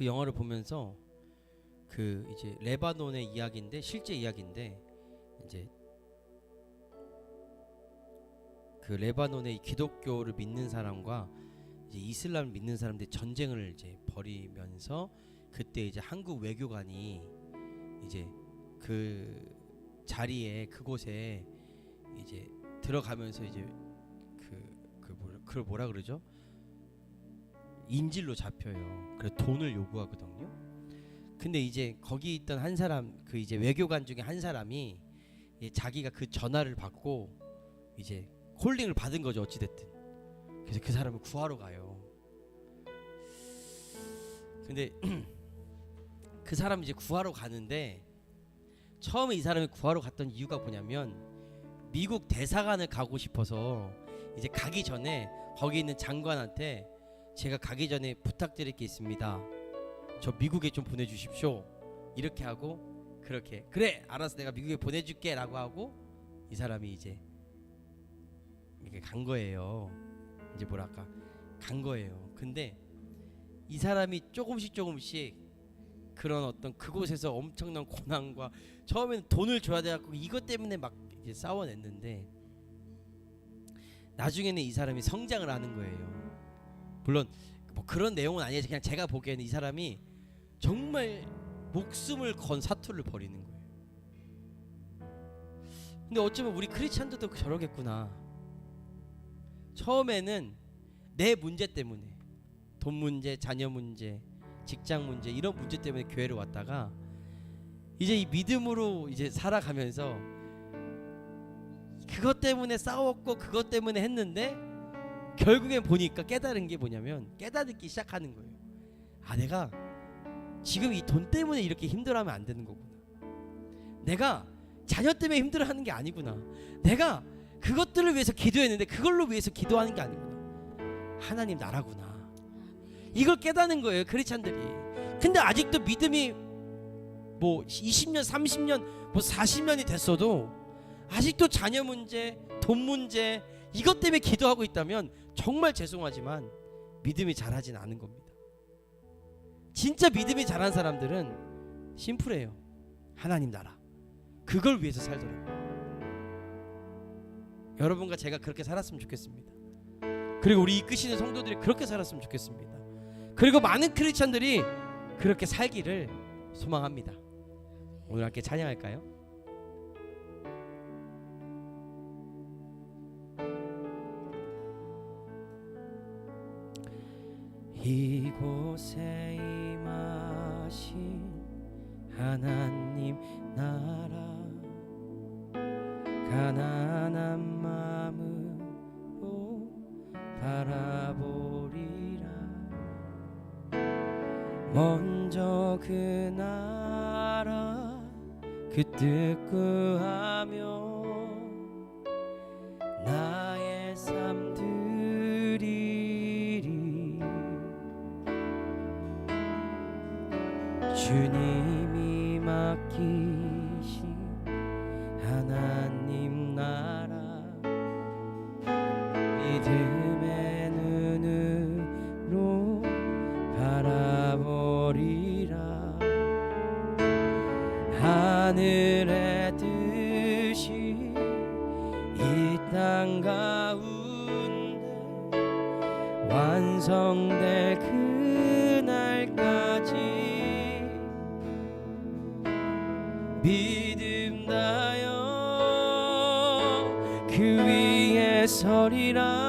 그 영화를 보면서 그 이제 레바논의 이야기인데 실제 이야기인데 이제 그 레바논의 기독교를 믿는 사람과 이제 이슬람을 믿는 사람들이 전쟁을 이제 벌이면서 그때 이제 한국 외교관이 이제 그 자리에 그곳에 이제 들어가면서 이제 그그 그걸 뭐라 그러죠? 인질로 잡혀요. 그래 돈을 요구하거든요. 근데 이제 거기 있던 한 사람 그 이제 외교관 중에 한 사람이 이 자기가 그 전화를 받고 이제 홀링을 받은 거죠 어찌 됐든. 그래서 그 사람을 구하러 가요. 근데 그 사람 이제 구하러 가는데 처음에 이 사람이 구하러 갔던 이유가 뭐냐면 미국 대사관을 가고 싶어서 이제 가기 전에 거기 있는 장관한테 제가 가기 전에 부탁드릴 게 있습니다. 저 미국에 좀 보내주십시오. 이렇게 하고 그렇게 그래 알았어 내가 미국에 보내줄게라고 하고 이 사람이 이제 이게 간 거예요. 이제 뭐랄까 간 거예요. 근데 이 사람이 조금씩 조금씩 그런 어떤 그곳에서 엄청난 고난과 처음에는 돈을 줘야 돼갖고 이것 때문에 막 싸워냈는데 나중에는 이 사람이 성장을 하는 거예요. 물론 뭐 그런 내용은 아니에요. 그냥 제가 보기에는 이 사람이 정말 목숨을 건 사투를 벌이는 거예요. 근데 어쩌면 우리 크리스찬들도 저러겠구나. 처음에는 내 문제 때문에 돈 문제, 자녀 문제, 직장 문제 이런 문제 때문에 교회를 왔다가 이제 이 믿음으로 이제 살아가면서 그것 때문에 싸웠고 그것 때문에 했는데 결국엔 보니까 깨달은 게 뭐냐면 깨닫기 시작하는 거예요. 아 내가 지금 이 돈 때문에 이렇게 힘들어하면 안 되는 거구나. 내가 자녀 때문에 힘들어하는 게 아니구나. 내가 그것들을 위해서 기도했는데 그걸로 위해서 기도하는 게 아니구나. 하나님 나라구나. 이걸 깨닫는 거예요 크리스찬들이. 근데 아직도 믿음이 뭐 20년, 30년, 뭐 40년이 됐어도 아직도 자녀 문제, 돈 문제 이것 때문에 기도하고 있다면 정말 죄송하지만 믿음이 잘하진 않은 겁니다. 진짜 믿음이 잘한 사람들은 심플해요. 하나님 나라. 그걸 위해서 살더라고요. 여러분과 제가 그렇게 살았으면 좋겠습니다. 그리고 우리 이끄시는 성도들이 그렇게 살았으면 좋겠습니다. 그리고 많은 크리스찬들이 그렇게 살기를 소망합니다. 오늘 함께 찬양할까요? 이곳에 임하신 하나님 나라 가난한 마음으로 바라보리라. 먼저 그 나라 그 뜻 구하 주님이 맡기신 하나님 나라. 믿음의 눈으로 바라보리라. 하늘의 뜻이 이 땅 가운데 완성될 그 서리라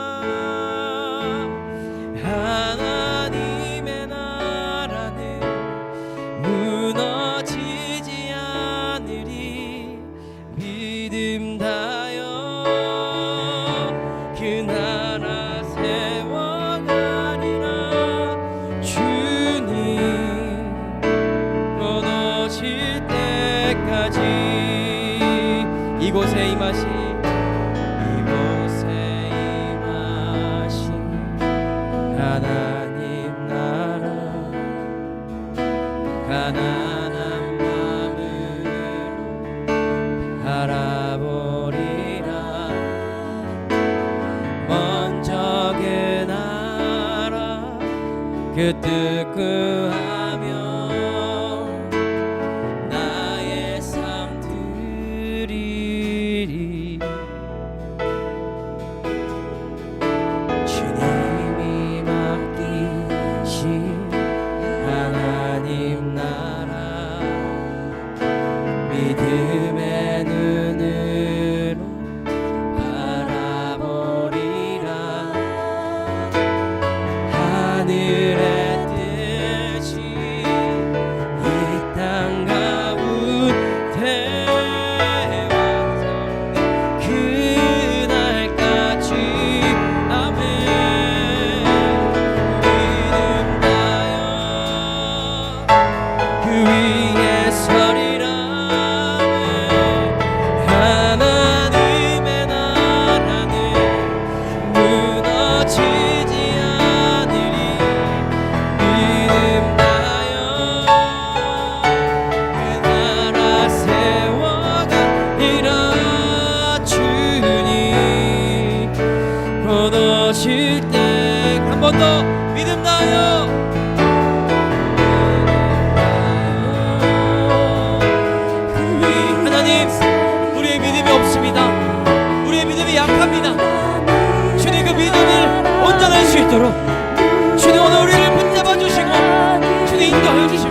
고백합니다. 주님 그 믿음을 온전할 수 있도록 주님 오늘 우리를 붙잡아 주시고 주님 인도하여 주시고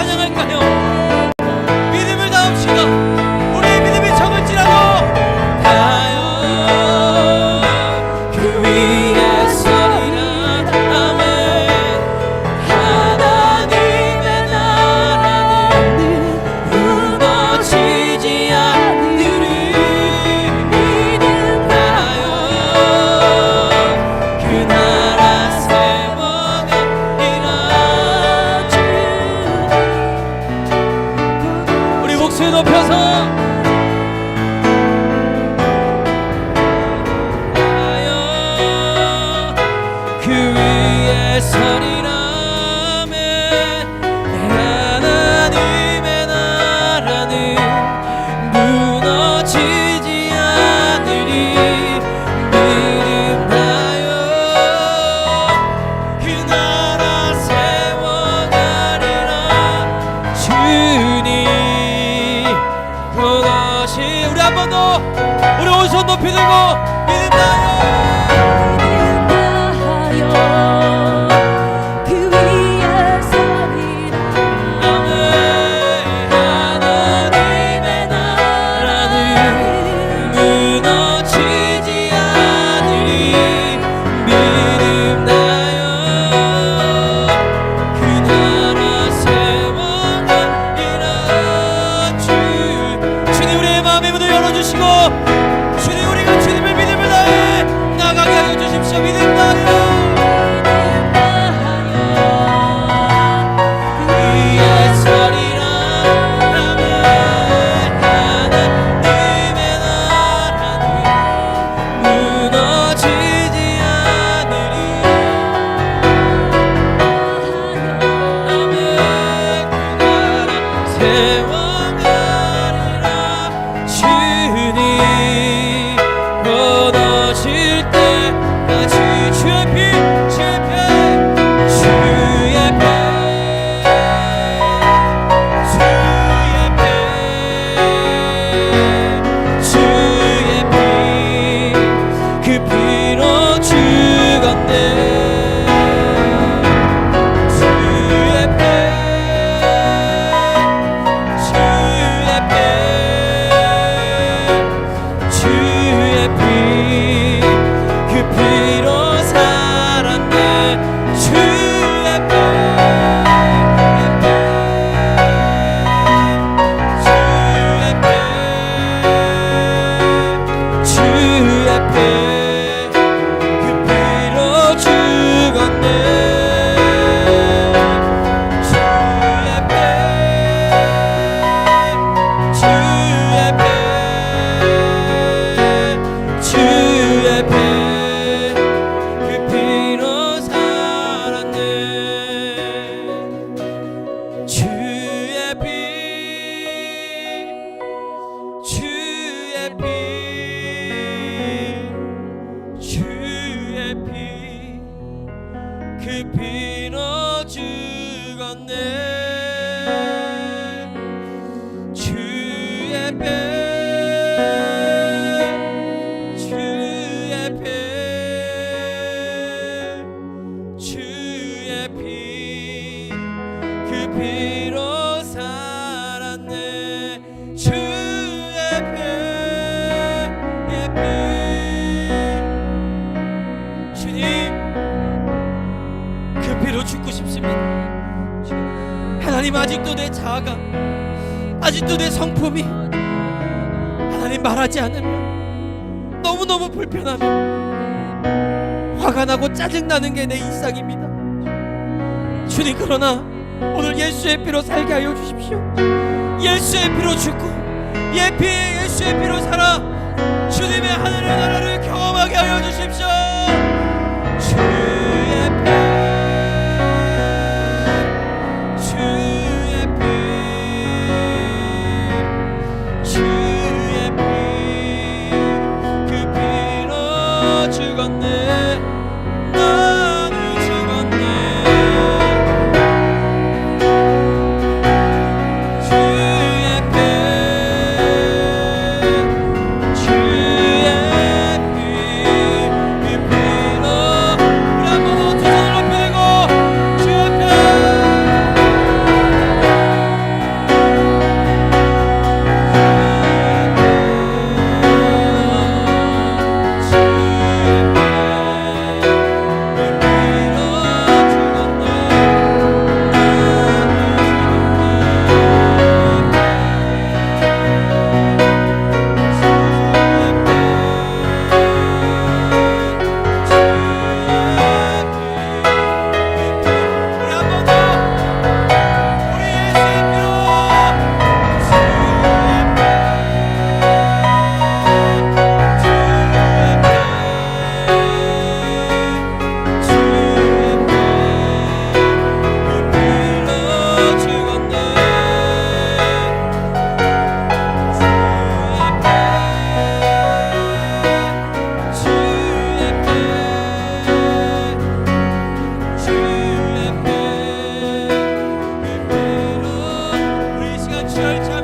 찬양할까요? 그 비너 죽었네. 하나님 아직도 내 자아가 아직도 내 성품이 하나님 말하지 않으면 너무너무 불편하며 화가 나고 짜증나는 게 내 일상입니다. 주님 그러나 오늘 예수의 피로 살게 하여 주십시오. 예수의 피로 죽고 예 피에 예수의 피로 살아 주님의 하늘의 나라를 경험하게 하여 주십시오 church.